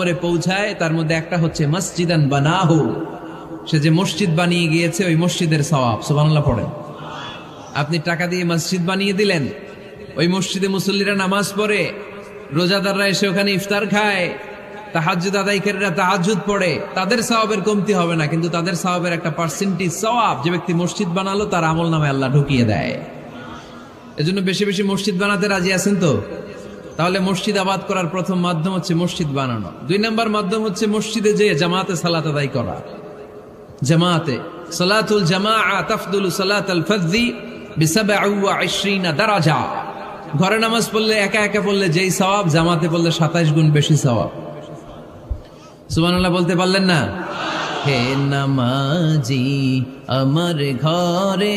পরে পৌঁছায়, তার মধ্যে একটা হচ্ছে মসজিদান সে যে মসজিদ বানিয়ে গিয়েছে, ওই মসজিদের সওয়াব, সুবহানাল্লাহ পড়েন। আপনি টাকা দিয়ে মসজিদ বানিয়ে দিলেন, ওই মসজিদে মুসল্লিরা নামাজ পড়ে, রোজাদাররা এসে ওখানে ইফতার খায়, তাহাজ্জুদ আদায়কারীরা তাহাজ্জুদ পড়ে, তাদের সওয়াবের কমতি হবে না, কিন্তু তাদের সওয়াবের একটা পার্সেন্টেজ সওয়াব যে ব্যক্তি মসজিদ বানালো, তার আমল নামে আল্লাহ ঢুকিয়ে দেয়। এজন্য বেশি বেশি মসজিদ বানাতে রাজি আছেন তো? তাহলে মসজিদ আবাদ করার প্রথম মাধ্যম হচ্ছে মসজিদ বানানো। দুই নম্বর মাধ্যম হচ্ছে মসজিদে যে জামাতে সালাত আদায় করা। জামাতে, সালাতুল জামা তাফদুল সালাত আল ফজি দারাজা। ঘরে নামাজ পড়লে, একা একা পড়লে যেই সওয়াব, জামাতে পড়লে সাতাইশ গুণ বেশি সওয়াব। সুবহানাল্লাহ বলতে পারলেন না? হে নামাজি, আমার ঘরে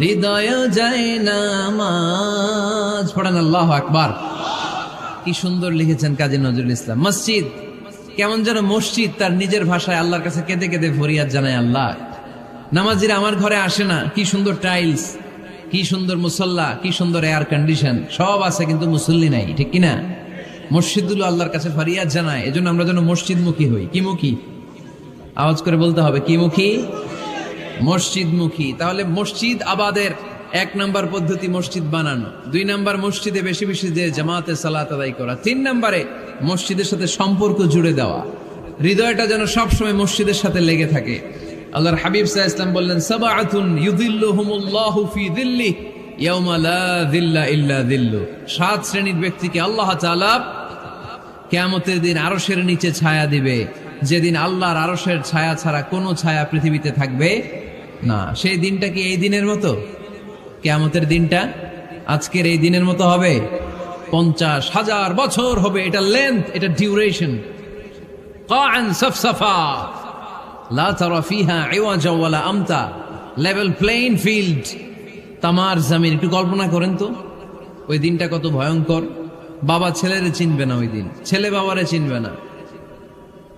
হৃদয় যায় নামাজ আল্লাহ আকবার। কি সুন্দর লিখেছেন কাজী নজরুল ইসলাম। মসজিদ, কেমন যেন মসজিদ তার নিজের ভাষায় আল্লাহর কাছে কেঁদে কেঁদে ফরিয়াদ জানায় আল্লাহ। নামাজিরা আমার ঘরে আসে না, কি সুন্দর টাইলস কি সুন্দর মুসল্লা, কি সুন্দর এয়ার কন্ডিশন সব আছে কিন্তু মুসল্লি নাই, ঠিক কিনা? মসজিদগুলো আল্লাহর কাছে ফরিয়াদ জানায়, এজন্য আমরা যেন মসজিদ মুখী হই। কি মুখী আওয়াজ করে বলতে হবে কি মুখী মসজিদ মুখী তাহলে মসজিদ আবাদের এক নাম্বার পদ্ধতি মসজিদ বানানো। দুই নাম্বার মসজিদে বেশি বেশি যে জামাতে সালাত আদায় করা। তিন নাম্বারে মসজিদের সাথে সম্পর্ক জুড়ে দেওয়া। হৃদয়টা যেন সবসময় মসজিদের সাথে লেগে থাকে। আল্লাহর হাবিব সাহা ইসলাম বললেন সাত শ্রেণির ব্যক্তিকে আল্লাহ তাআলা কেয়ামতের দিন আরশের নিচে ছায়া দিবে। যেদিন আল্লাহর আরশের ছায়া ছাড়া কোনো ছায়া পৃথিবীতে থাকবে না, সেই দিনটা কি এই দিনের মতো? কেয়ামতের দিনটা? আজকের এই দিনের মতো হবে? পঞ্চাশ হাজার বছর হবে, এটা লেন্থ এটা ডিউরেশন আমতা। লেভেল ফিল্ড জামিন, একটু কল্পনা করেন তো। ওই দিনটা কত ভয়ঙ্কর। বাবা ছেলেরে চিনবে না ওই দিন। ছেলে বাবারে চিনবে না।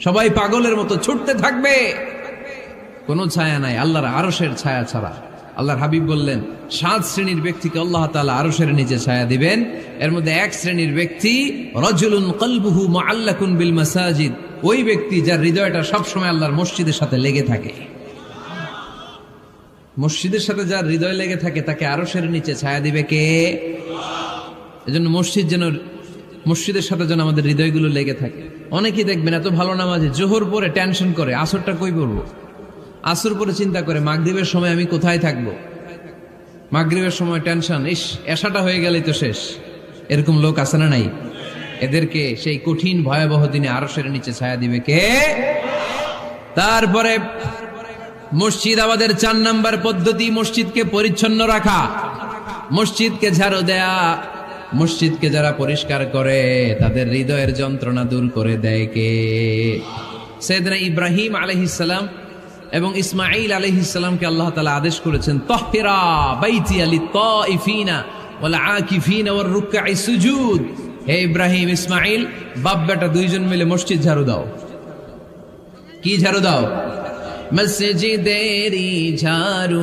সবাই পাগলের মতো ছুটতে থাকবে। কোনো ছায়া নাই, আল্লাহর আরসের ছায়া ছাড়া। আল্লাহর হাবিব বললেন, সাত শ্রেণির ব্যক্তিকে আল্লাহ তাআলা আরসের নিচে ছায়া দিবেন। এর মধ্যে এক শ্রেণির ব্যক্তি, রজুলুন কলবুহু মুআল্লাকুন বিল মাসাজিদ। ওই ব্যক্তি যার হৃদয়টা সবসময় আল্লাহর মসজিদের সাথে লেগে থাকে। মসজিদের সাথে যার হৃদয় লেগে থাকে, তাকে আরসের নিচে ছায়া দিবে কে? এজন্য মসজিদ যেন, মসজিদের সাথে যেন আমাদের হৃদয়গুলো লেগে থাকে। অনেকেই দেখবেন এত ভালো নামাজে জোহর পরে টেনশন করে, আসরটা কই পড়ব? আসর পরে চিন্তা করে, মাগরীবের সময় আমি কোথায় থাকব? মাগরীবের সময় টেনশন ইস, এসাটা হয়ে গেলেই তো শেষ। এরকম লোক আছে না নাই? এদেরকে সেই কঠিন ভয়াবহ দিনে আরসের নিচে ছায়া দিবে কে? তারপরে মসজিদ আমাদের চার নাম্বার পদ্ধতি, মসজিদকে পরিচ্ছন্ন রাখা। মসজিদকে ঝাড়ু দেয়া। মসজিদকে যারা পরিষ্কার করে, তাদের হৃদয়ের যন্ত্রণা দূর করে দেয় কে? সেদিনা ইব্রাহিম আলহিসাল্লাম এবং ইসমাইল আলহিসাল্লামকে আল্লাহ তালা আদেশ করেছেন তহরা বাইতি আলি ওয়ার রুকআই সুজুদ। হে ইব্রাহিম ইসমাইল দুইজন মিলে মসজিদ ঝাড়ু দাও। কি ঝাড়ু দাও? মসজিদেরি ঝাড়ু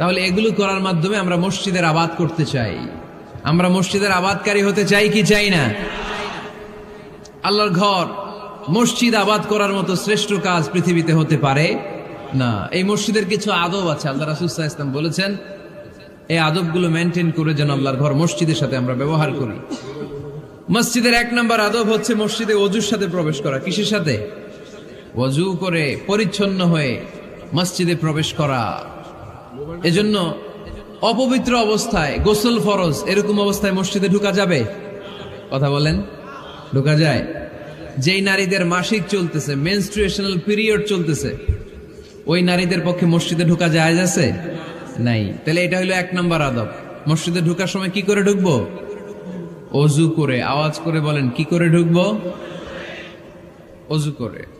তাহলে এগুলো করার মাধ্যমে আমরা মসজিদের আবাদ করতে চাই। আমরা মসজিদের আবাদকারী হতে চাই কি চাই না? আল্লাহর ঘর, মসজিদ আবাদ করার মতো শ্রেষ্ঠ কাজ পৃথিবীতে হতে পারে? না। এই মসজিদের কিছু আদব আছে। আল্লাহ রাসুসাহ ইসলাম বলেছেন, এই আদবগুলো মেনটেন করে যেন আল্লাহর ঘর মসজিদের সাথে আমরা ব্যবহার করি। মসজিদের এক নম্বর আদব হচ্ছে মসজিদে অজুর সাথে প্রবেশ করা। কিসের সাথে? অজু করে পরিচ্ছন্ন হয়ে মসজিদে প্রবেশ করা। এজন্য অপবিত্র অবস্থায়, গোসল ফরজ, এরকম অবস্থায় মসজিদে ঢুকা যাবে? কথা বলেন। ঢুকা যায়। যেই নারীদের মাসিক চলতেছে মেনস্ট্রুয়েশনাল পিরিয়ড চলতেছে, ওই নারীদের পক্ষে মসজিদে ঢুকা যায় আছে? নাই। তাহলে এটা হলো এক নম্বর আদব। মসজিদে ঢুকার সময় কি করে ঢুকবো? অজু করে। আওয়াজ করে বলেন, কি করে ঢুকবো? অজু করে।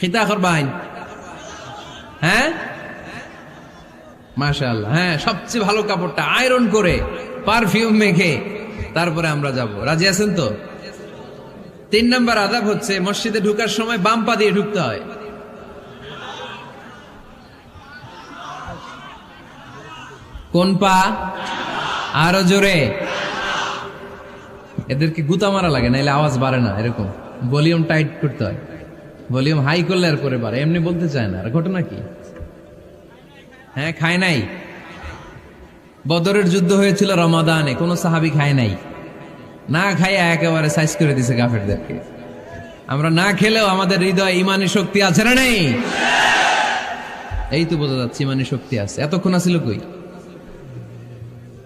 খিতা করবাইন হ্যাঁ? মাশাআল্লাহ হ্যাঁ সবচেয়ে ভালো কাপড়টা আয়রন করে পারফিউম মেখে, তারপরে আমরা যাব। রাজি আছেন তো? তিন নম্বর আদাব হচ্ছে, মসজিদে ঢুকার সময় বাম পা দিয়ে ঢুকতে হয়। কোন পা? আরও জোরে। এদেরকে গুতা মারা লাগে, নাইলে আওয়াজ বাড়ে না, এরকম। ভলিউম টাইট করতে হয়। ভলিউম হাই করলে আর পরে বাড়ে, এমনি বলতে চায় না। আর ঘটনা কি? হ্যাঁ খায় নাই। বদরের যুদ্ধ হয়েছিল রমাদানে, কোনো সাহাবি খায় নাই। না খাইয়া একেবারে সাইজ করে দিছে কাফেরদেরকে। আমরা না খেলেও আমাদের হৃদয় ইমানি শক্তি আছে না নেই? এই তো বোঝা যাচ্ছে ইমানি শক্তি আছে। এতক্ষণ আছিল কই?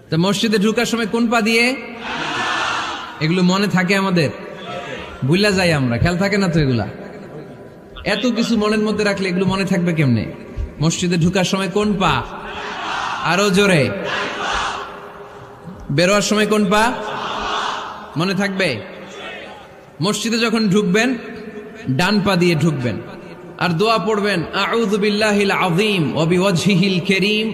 তা মসজিদে ঢুকার সময় কোন পা দিয়ে? এগুলো মনে থাকে আমাদের? ভুলা যাই আমরা, খেয়াল থাকে না তো এগুলা? এত কিছু মনের মধ্যে রাখলে এগুলো মনে থাকবে কেমনে? মসজিদে ঢুকার সময় কোন পা? আরও জোরে। বেরোয়ার সময় কোন পা? মনে থাকবে? মসজিদে যখন ঢুকবেন, ডান পা দিয়ে ঢুকবেন। আর দোয়া পড়বেন, আউযু বিল্লাহিল আযীম ওয়া বিওয়াজহিল কারীম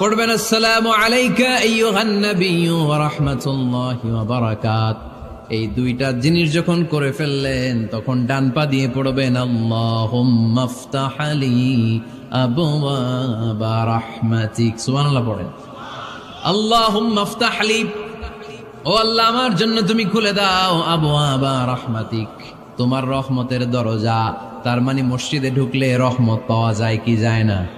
পড়বেন, আসসালামু আলাইকা ওয়া রাহমাতুল্লাহি ওয়া বারাকাত। এই দুইটা জিনিস যখন করে ফেললেন, তখন ডান পা দিয়ে পড়বেন, আল্লাহুম্মা আফতাহ আলি আবওয়াবা রাহমাতিক। সুবহানাল্লাহ পড়েন। আল্লাহুম্মা আফতাহ ও আল্লাহ, আমার জন্য তুমি খুলে দাও আবু আবা রহমাতিক। তোমার রহমতের দরজা, তার মানে মসজিদে ঢুকলে রহমত পাওয়া যায় কি যায় না?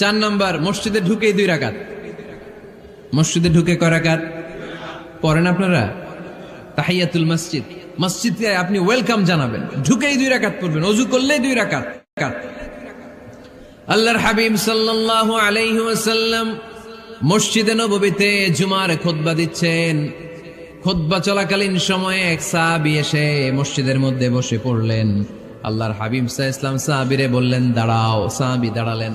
চার নম্বর, মসজিদে ঢুকেই দুই রাকাত। মসজিদে ঢুকে কয় রাকাত? পড়েন আপনারা? তাহিয়াতুল মসজিদ। মসজিদে আপনি ওয়েলকাম জানাবেন। ঢুকেই দুই রাকাত পড়বেন, অজু করলেই দুই রাকাত। আল্লাহর হাবিব সাল্লাল্লাহু আলাইহি ওয়াসাল্লাম মসজিদে নববীতে জুমার খুতবা দিচ্ছেন। খুতবা চলাকালীন সময়ে এক সাহাবী এসে মসজিদের মধ্যে বসে পড়লেন। আল্লাহর হাবিব সাহ ইসলাম সাহাবিরে বললেন, দাঁড়াও। সাহাবি দাঁড়ালেন।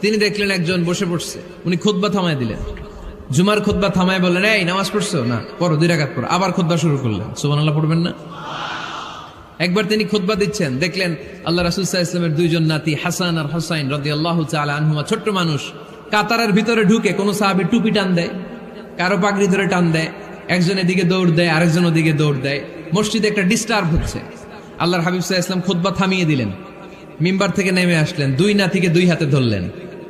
তিনি দেখলেন একজন বসে পড়ছে। উনি খুতবা থামায় দিলেন। জুমার খুতবা থামায় বললেন, এই, নামাজ পড়ছো? না, পড়ো, দুই রাকাত পড়ো। আবার খুতবা শুরু করলেন। সুবান আল্লাহ পড়বেন না? একবার তিনি খুতবা দিচ্ছেন, দেখলেন আল্লাহ রাসুল ইসলামের দুইজন নাতি, হাসান আর হোসাইন রদি আল্লাহ আনহুমা, ছোট্ট মানুষ। কাতারের ভিতরে ঢুকে কোনো সাহাবি টুপি টান দেয়, কারও পাগড়ি ধরে টান দেয়, একজন এদিকে দৌড় দেয়, আরেকজন ওদিকে দৌড় দেয়। মসজিদে একটা ডিস্টার্ব হচ্ছে। আল্লাহর হাবিব সাহা ইসলাম খুতবা থামিয়ে দিলেন। মিম্বার থেকে নেমে আসলেন, দুই নাতিকে দুই হাতে ধরলেন।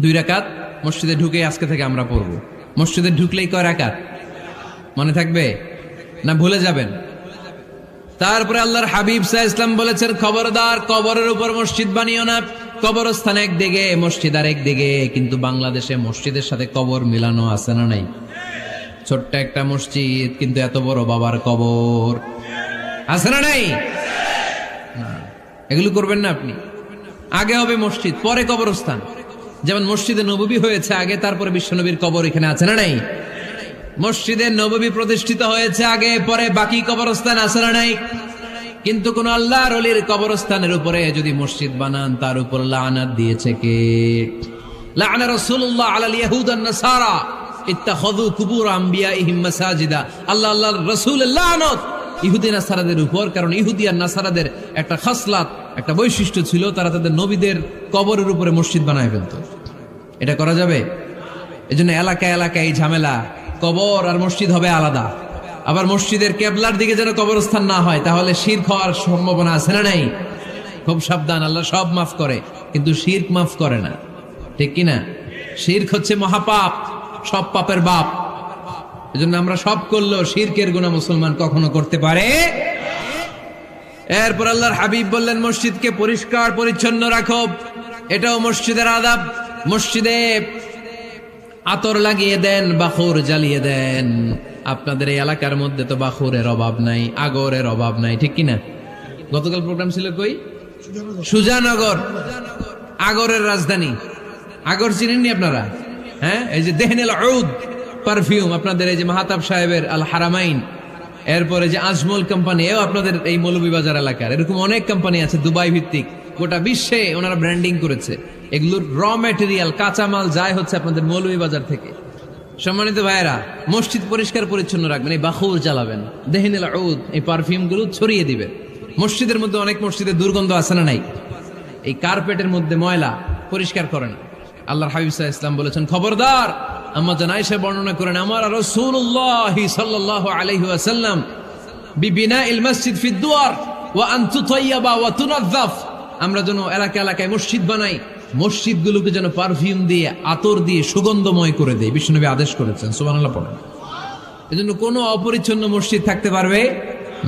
দুই রাকাত, মসজিদে ঢুকে আজকে থেকে আমরা পড়ব। মসজিদে ঢুকলেই কয় রাকাত? মনে থাকবে? না ভুলে যাবেন? তারপরে আল্লাহর হাবিব সাহ ইসলাম বলেছেন, খবরদার কবরের উপর মসজিদ বানিও না। কবরস্থান একদিকে, মসজিদ আর একদিকে, কিন্তু বাংলাদেশে মসজিদের সাথে কবর মিলানো আছে না নাই? ছোট্ট একটা মসজিদ, কিন্তু এত বড় বাবার কবর। আছে না নাই? এগুলো করবেন না আপনি। আগে হবে মসজিদ, পরে কবরস্থান। যেমন মসজিদে নববী হয়েছে আগে, তারপরে বিশ্বনবীর কবর এখানে আছে না নাই? মসজিদে নববী প্রতিষ্ঠিত হয়েছে আগে, পরে বাকি কবরস্থান আছে না নাই? কিন্তু কোন আল্লাহর অলির কবরস্থানের উপরে যদি মসজিদ বানান, তার উপর লানাত দিয়েছে কে? আন নাসারা। কুবুর আল্লাহ নাসারাদের উপর, কারণ ইহুদি নাসারাদের একটা খাসলাত। একটা বৈশিষ্ট্য ছিল, তারা তাদের নবীদের কবরের উপরে মসজিদ বানায় ফেলতো। এটা করা যাবে? এজন্য এলাকায় এলাকায় এই ঝামেলা। কবর আর মসজিদ হবে আলাদা। আবার মসজিদের কেবলার দিকে যেন কবরস্থান না হয়, তাহলে শির হওয়ার সম্ভাবনা আছে না নাই? খুব সাবধান, আল্লাহ সব মাফ করে, কিন্তু শির্ক মাফ করে না। ঠিক কি না শির্ক হচ্ছে মহাপাপ, সব পাপের বাপ। এজন্য আমরা সব করলেও শিরকের গুণা মুসলমান কখনো করতে পারে এরপর আল্লাহর হাবিব বললেন, মসজিদকে পরিষ্কার, পরিচ্ছন্ন রাখো। এটাও মসজিদের আদাব। মসজিদে আতর লাগিয়ে দেন, বাখুর জ্বালিয়ে দেন। আপনাদের এই এলাকার মধ্যে তো বাখুরের অভাব নাই, আগরের অভাব নাই, ঠিক কিনা? গতকাল প্রোগ্রাম ছিল কই? সুজানগর। আগরের রাজধানী। আগর চিনেননি আপনারা? হ্যাঁ? এই যে দেহনেল পারফিউম আপনাদের এই যে মাহাতাব সাহেবের আল হারামাইন। এরপরে যে আজমল কোম্পানি এও আপনাদের এই মৌলভীবাজার এলাকার। এরকম অনেক কোম্পানি আছে, দুবাই ভিত্তিক। গোটা বিশ্বে ওনারা ব্র্যান্ডিং করেছে। এগুলোর র ম্যাটেরিয়াল কাঁচামাল যায় হচ্ছে আপনাদের মৌলভীবাজার থেকে। সম্মানিত ভাইয়েরা, মসজিদ পরিষ্কার পরিচ্ছন্ন রাখবেন, এই বাখুর জ্বালাবেন। দেহিনেল ঔদ এই পারফিউমগুলো ছড়িয়ে দিবেন। মসজিদের মধ্যে অনেক মসজিদে দুর্গন্ধ আছে না নাই? এই কার্পেটের মধ্যে ময়লা পরিষ্কার করেন। আল্লাহর হাবিব ইসলাম বলেছেন, খবরদার আম্মা বর্ণনা করেন, আমার রাসূলুল্লাহ সাল্লাল্লাহু বিবিনা ইল মসজিদ আমরা যেন এলাকা এলাকায় মসজিদ বানাই যেন পারফিউম দিয়ে, আতর দিয়ে সুগন্ধময় করে দেয় আদেশ করেছেন এজন্য কোনো অপরিচ্ছন্ন মসজিদ থাকতে পারবে?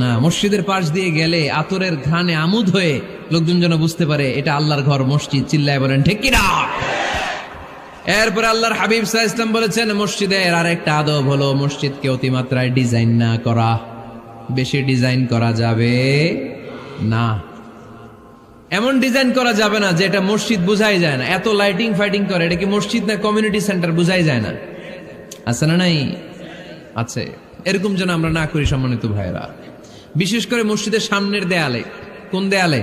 না, মসজিদের পাশ দিয়ে গেলে আতরের ঘানে আমুদ হয়ে লোকজন যেন বুঝতে পারে, এটা আল্লাহর ঘর, মসজিদ, চিল্লায় বলেন, ঠিক কিনা? এরপর আল্লাহর হাবিব সাহা ইসলাম বলেছেন, মসজিদের আর একটা আদব হলো মসজিদকে অতিমাত্রায় ডিজাইন না করা। বেশি ডিজাইন করা যাবে না। এমন ডিজাইন করা যাবে না যে এটা মসজিদ বুঝাই যায় না। এত লাইটিং ফাইটিং করে, এটা কি মসজিদ না কমিউনিটি সেন্টার বুঝাই যায় না? আছে না নাই? আছে। এরকম যেন আমরা না করি সম্মানিত ভাইয়েরা। বিশেষ করে মসজিদের সামনের দেয়ালে, কোন দেয়ালে?